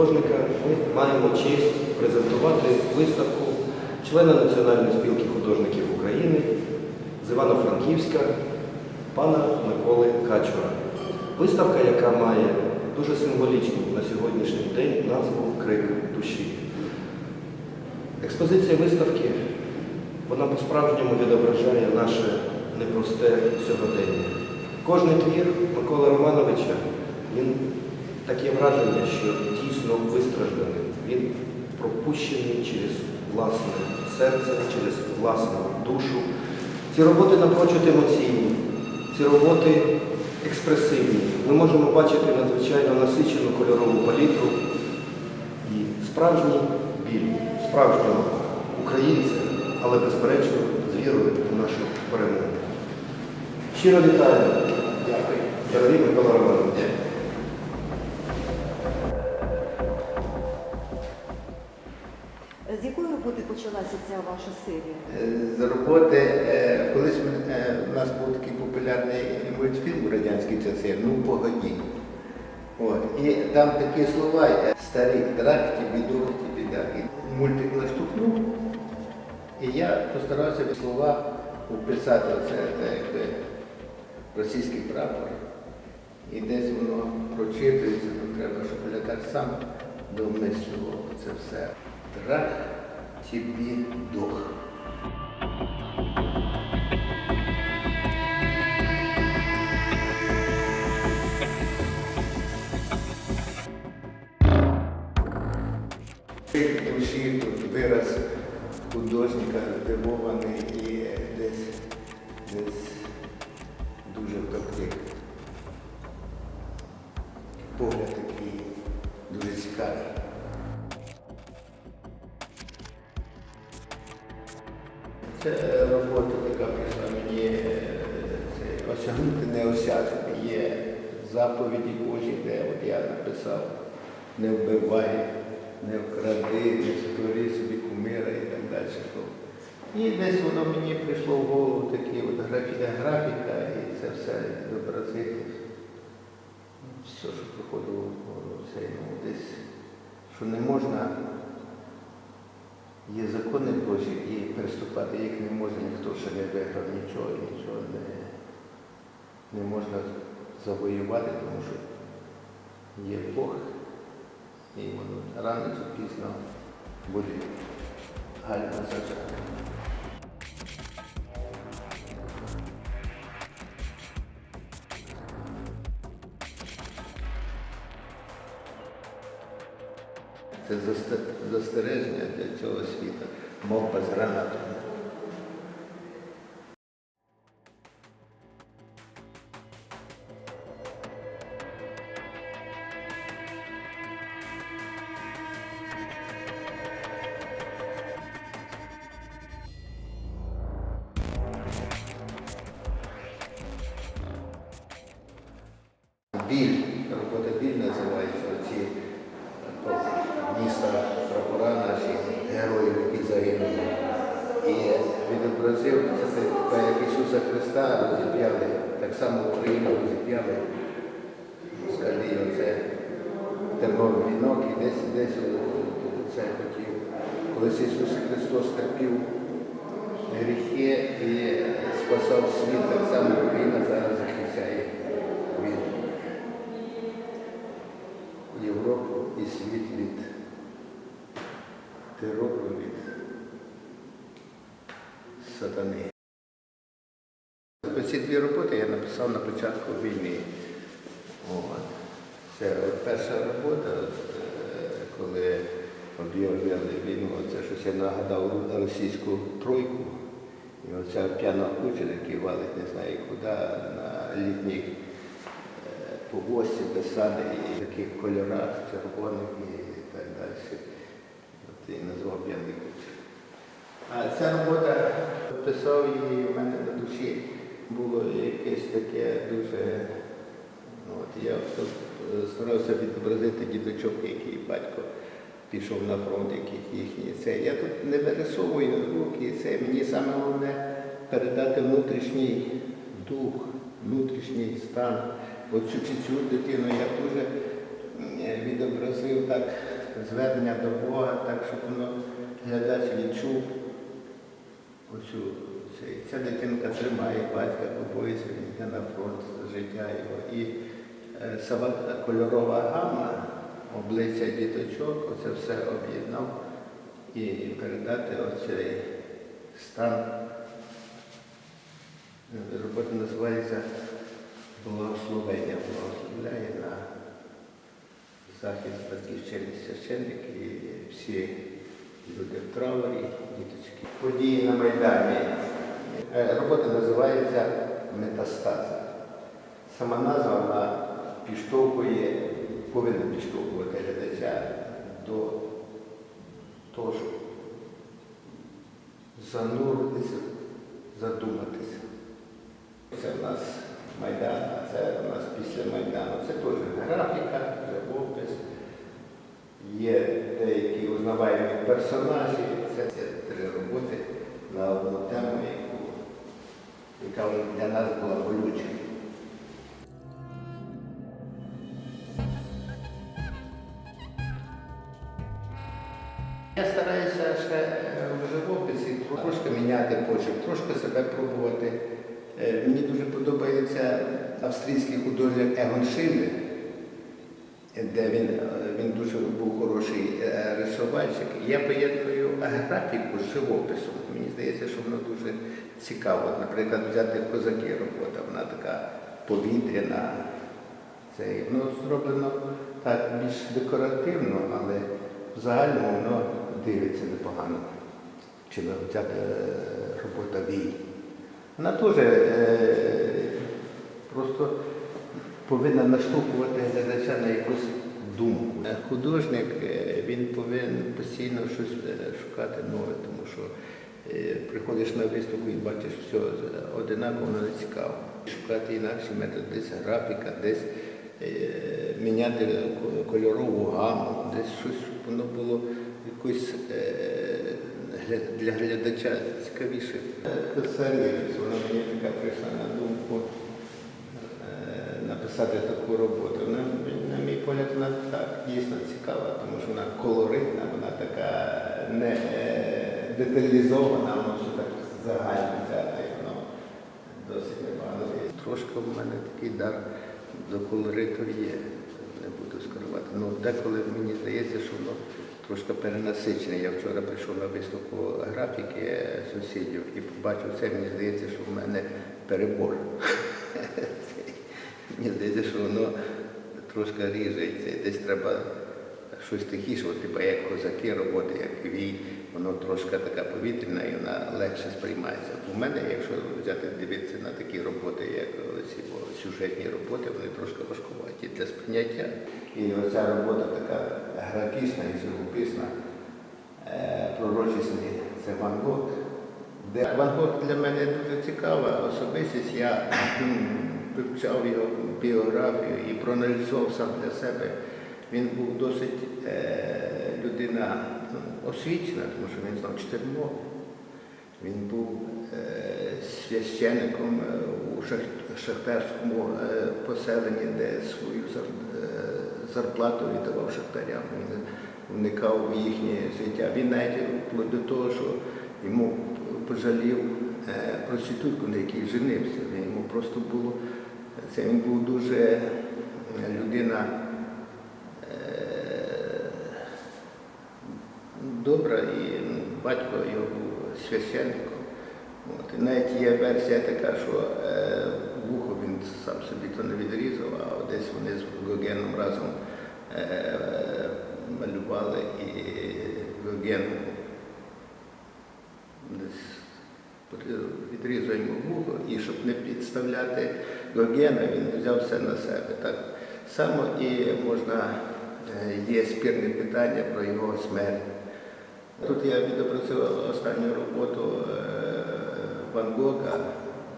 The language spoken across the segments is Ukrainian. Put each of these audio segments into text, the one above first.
художника ми маємо честь презентувати виставку члена Національної спілки художників України з Івано-Франківська пана Миколи Качура. Виставка, яка має дуже символічну на сьогоднішній день назву Крик душі. Експозиція виставки вона по-справжньому відображає наше непросте сьогодення. Кожний твір Миколи Романовича, він таке враження, що дійсно вистражданий. Він пропущений через власне серце, через власну душу. Ці роботи напрочуд емоційні, ці роботи експресивні. Ми можемо бачити надзвичайно насичену кольорову палітру і справжній біль, справжнього українця, але безперечно з вірою у нашу перемогу. Щиро вітаю. Дякую. Дорогий Микола Романович. Почалася ця ваша серія? Е, З роботи, е, колись е, у нас був такий популярний мультфільм у радянські часи, ну погоді. От. І там такі слова е, старик, драк, ті бідох, ті біда. Мультик наштовхнув. І я постарався слова вписати оце е, якби, російський прапор. І десь воно прочитується, то треба, щоб глядач сам домислював це все. Драх тобі дух. Десь воно мені прийшло в голову такі от графіка, і це все зобразити. Все, що приходило в голову, це ну, десь, що не можна Є закони Божі і приступати їх не може ніхто ще не виграв нічого, нічого не, не можна завоювати, тому що є Бог, і воно рано чи пізно буде гальма зажати. Це застереження для цього світу. мов без гранатами. Міста прапора наші героїв, які загинули. І відобразив це як Ісуса Христа розіп'яли, так само Україну розіп'яли. Москалі оце терновий вінок і десь десь це хотів. Колись Ісус Христос терпів гріхи і спасав світ, так само Україна зараз захищає від Європу і світ від терору від сатани. Ці дві роботи я написав на початку війни. Це перша робота, е, коли об'являли війну, це щось я нагадав російську тройку. І оця п'яна куча, який валить не знаю куди, на літніх е, повозці, безсади і в таких кольорах, червоних і так далі. От і назвав п'яний кучер. А ця робота писав її в мене на душі. Було якесь таке дуже. ну, От я старався відобразити діточок, який батько пішов на фронт, яких їхні це. Я тут не вирисовую руки, це мені саме головне передати внутрішній дух, внутрішній стан чи цю дитину я дуже відобразив так звернення до Бога, так, щоб воно глядач відчув оцю. Ця дитинка тримає батька по він йде на фронт життя його. І е, сама кольорова гама, обличчя діточок, оце все об'єднав і передати оцей стан. Робота називається Благословення, благословляє на захист батьківщини священник і всі люди в траурі, діточки. Події на Майдані. Е, Робота називається Метастази. Сама назва вона підштовхує, повинна підштовхувати глядача до того, щоб зануритися, задуматися. Це в нас Майдан, це у нас після Майдану. Це теж графіка. Є деякі узнаваємі персонажі. Це, три роботи на одну тему, яка для нас була болюча. Я стараюся ще е, в живописі трошки міняти почерк, трошки себе пробувати. Е, Мені дуже подобається австрійський художник Егон Шилле, де він, е, він дуже був хороший е, рисувальщик. Я поєдную графіку з живописом. Мені здається, що воно дуже цікаво. Наприклад, взяти козаки робота, вона така повітряна. Це, воно зроблено так більш декоративно, але в загальному воно дивиться непогано. Чи взяти е, робота вій. Вона теж е, просто повинна наштовхувати глядача на якусь думку. Е, Художник е, він повинен постійно щось е, шукати нове, тому що приходиш на виставку і бачиш все одинаково, воно не цікаво. Шукати інакші методи, десь графіка, десь міняти кольорову гаму, десь щось щоб воно було якось для глядача цікавіше. Серія, вона мені така прийшла на думку написати таку роботу. Вона, погляд, вона так дійсно цікава, тому що вона колоритна, вона така не е, деталізована, воно все так загально взято, і воно досить непогано. є. Трошки в мене такий дар до колориту є, не буду скривати. Ну, деколи мені здається, що воно трошки перенасичене. Я вчора прийшов на виставку графіки сусідів і побачив це, мені здається, що в мене перебор. Мені здається, що воно трошки ріже, і це десь треба щось тихіше, типу, як козаки роботи, як вій, воно трошки така повітряна і вона легше сприймається. У мене, якщо взяти дивитися на такі роботи, як ці сюжетні роботи, вони трошки важкуваті для сприйняття. І оця робота така графічна і живописна, е, пророчісний це Ван Гог. Ван Гог для мене дуже цікава особистість. Я вивчав його біографію і проаналізував сам для себе. Він був досить е, людина ну, освічена, тому що він знав чотири мови. Він був е, священником е, у шах- шахтарському поселенні, де свою зар- зарплату віддавав шахтарям. Він вникав в їхнє життя. Він навіть вплоть до того, що йому пожалів проститутку, на якій женився. Йому просто було це він був дуже е, людина е, добра і батько його був священником. От. І навіть є версія така, що е, вухо він сам собі то не відрізав, а десь вони з Гогеном разом малювали і Гоген десь відрізав йому вухо, і щоб не підставляти Гогена, він взяв все на себе. Так само і можна, е, є спірне питання про його смерть. Тут я відобразив останню роботу е, Ван Гога,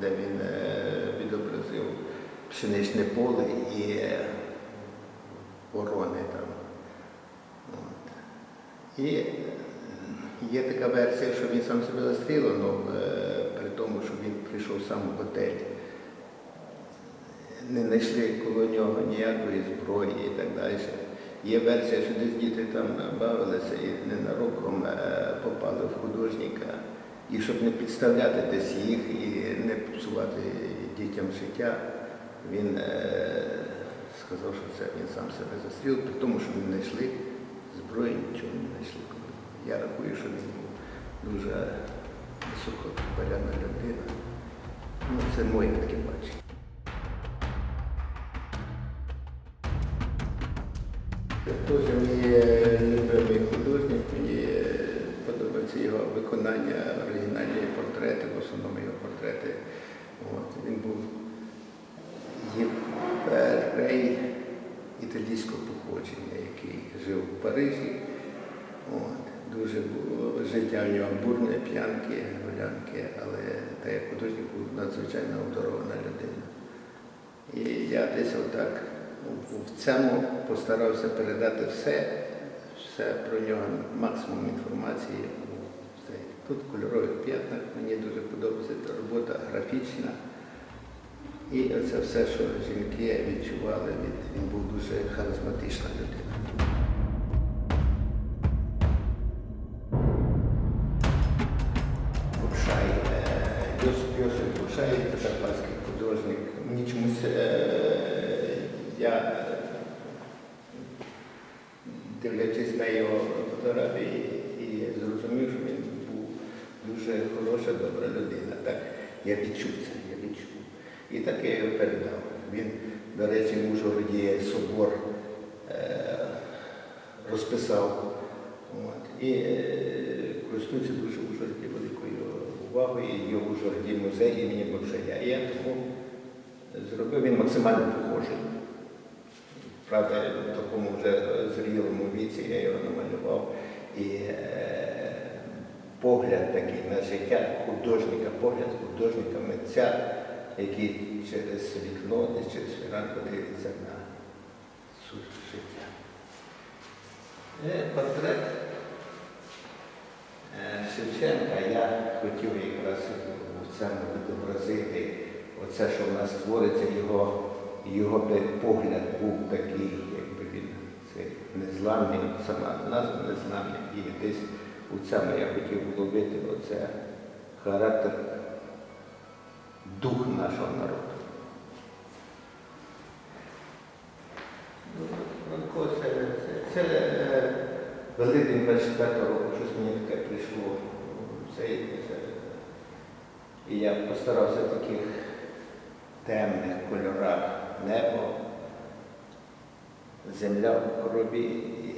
де він е, відобразив пшеничне поле і ворони там. От. І є така версія, що він сам себе застрілив, але при тому, що він прийшов сам в готель. Не знайшли коло нього ніякої зброї і так далі. Є версія, що десь діти там бавилися і ненароком е, попали в художника. І щоб не підставляти десь їх і не псувати дітям життя, він е, сказав, що це він сам себе застрілив, при тому, що не знайшли зброї, нічого не знайшли. Я рахую, що він був дуже високопаряна людина. Ну, це моє таке бачення. Це теж мій е, любимий художник, мені подобається його виконання оригінальні портрети, в основному його портрети. От, він був єврей італійського походження, який жив в Парижі. От, дуже було життя в нього бурне, п'янки, гулянки, але та як художник був надзвичайно обдарована людина. І я десь отак в цьому постарався передати все, все про нього, максимум інформації. Тут в кольорових п'ятнах мені дуже подобається та робота графічна. І це все, що жінки відчували, від, він був дуже харизматична людина. Букшай, е, Йосип Йосип Букшай, закарпатський художник. Мені чомусь е, я, е, дивлячись на його фотографії, і зрозумів, що він був дуже хороша, добра людина. Так, я відчув це, я відчув. І так я його передав. Він, до речі, в Ужгороді собор е, розписав. От. І е, користується дуже в Ужгороді великою увагою. І Є в Ужгороді музей імені Бокшая. Я тому зробив він максимально похожий. Правда, в такому вже зрілому віці я його намалював. І е, погляд такий на життя художника, погляд художника митця, який через вікно, десь через фіранку дивиться на суть життя. Е, Портрет е, Шевченка я хотів якраз в цьому відобразити оце, що в нас твориться, його, його би погляд був такий, якби він це незламний, сама назва незламний. І десь у цьому я хотів вловити оце характер, дух нашого народу. Ну, це, це, це е, Великдень 25 року, щось мені таке прийшло. Це, це, і я постарався в таких темних кольорах небо, земля в коробі і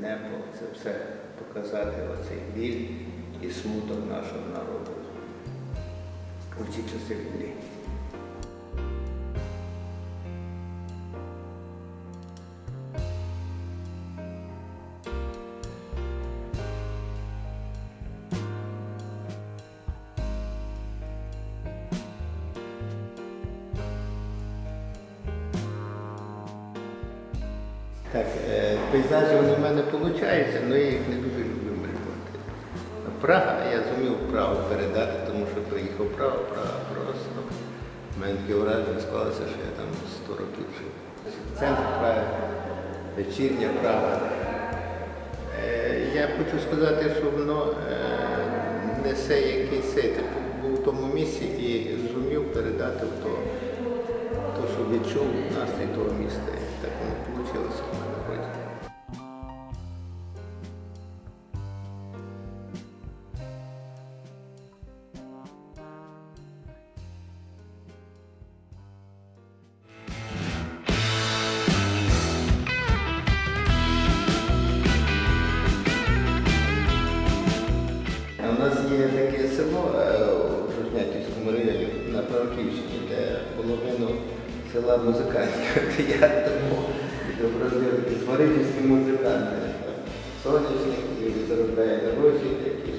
небо, це все показати оцей біль і смуток нашого народу у ці часи війни. Виходять, але я їх не дуже люблю малювати. Прага, я зумів Прагу передати, тому що приїхав Прага, Прага просто. У мене таке враження склалося, що я там 100 років жив. Центр Праги, вечірня Прага. Е, Я хочу сказати, що воно е, несе якийсь цей, типу, був в тому місці і зумів передати то, то, що відчув настрій того міста. Так воно вийшло в мене вроді. Є таке село е, у Жужнятівському районі на Франківщині, де половину села музикантів. Я тому відобразив такі сварительські музиканти. Сонячник, які заробляють гроші, які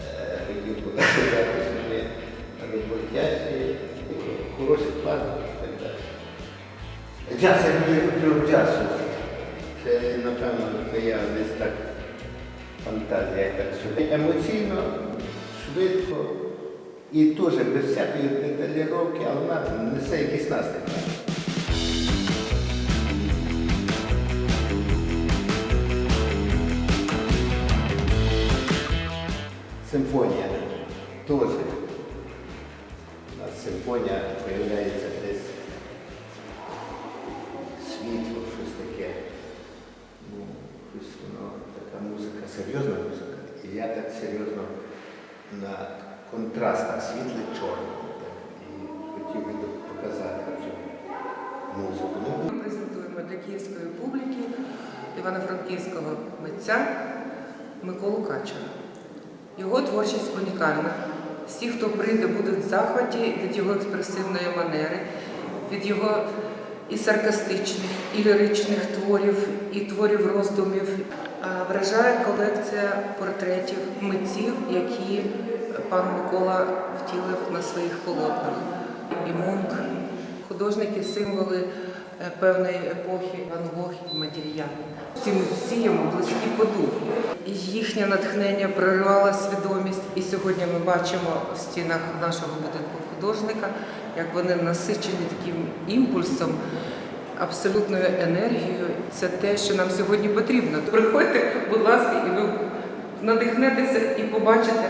е, хотів показати, ми роботящі, хороші плани і так далі. Джаз, я дуже люблю джаз. Це, напевно, я десь так фантазія так. Емоційно, швидко і теж без всякої деталіровки. але вона несе якийсь настрій. Симфонія серйозно на контрастах світле-чорному. Так, і хотів би показати цю музику. Ну, Ми презентуємо для київської публіки івано-франківського митця Миколу Качера. Його творчість унікальна. Всі, хто прийде, будуть в захваті від його експресивної манери, від його і саркастичних, і ліричних творів, і творів роздумів. Вражає колекція портретів митців, які пан Микола втілив на своїх полотнах. І Мунк, художники, символи е, певної епохи Ван Гог і Модільян. Ці митці йому близькі по духу. Їхнє натхнення проривало свідомість. І сьогодні ми бачимо в стінах нашого будинку художника, як вони насичені таким імпульсом, абсолютною енергією. Це те, що нам сьогодні потрібно. Приходьте, будь ласка, і ви надихнетеся і побачите,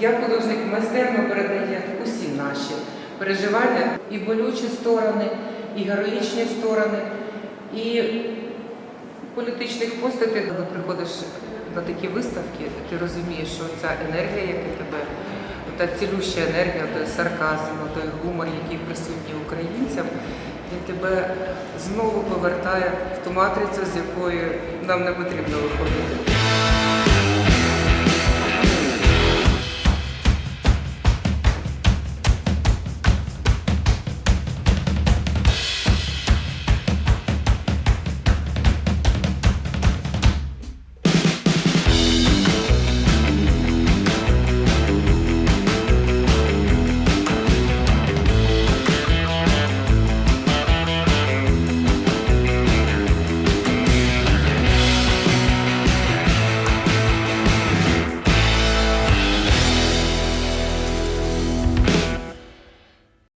як художник майстерно передає усі наші переживання, і болючі сторони, і героїчні сторони, і політичних постатей. Коли приходиш на такі виставки, ти розумієш, що ця енергія, яка тебе, та цілюща енергія, той сарказм, той гумор, який присутній українцям, він тебе знову повертає в ту матрицю, з якої нам не потрібно виходити.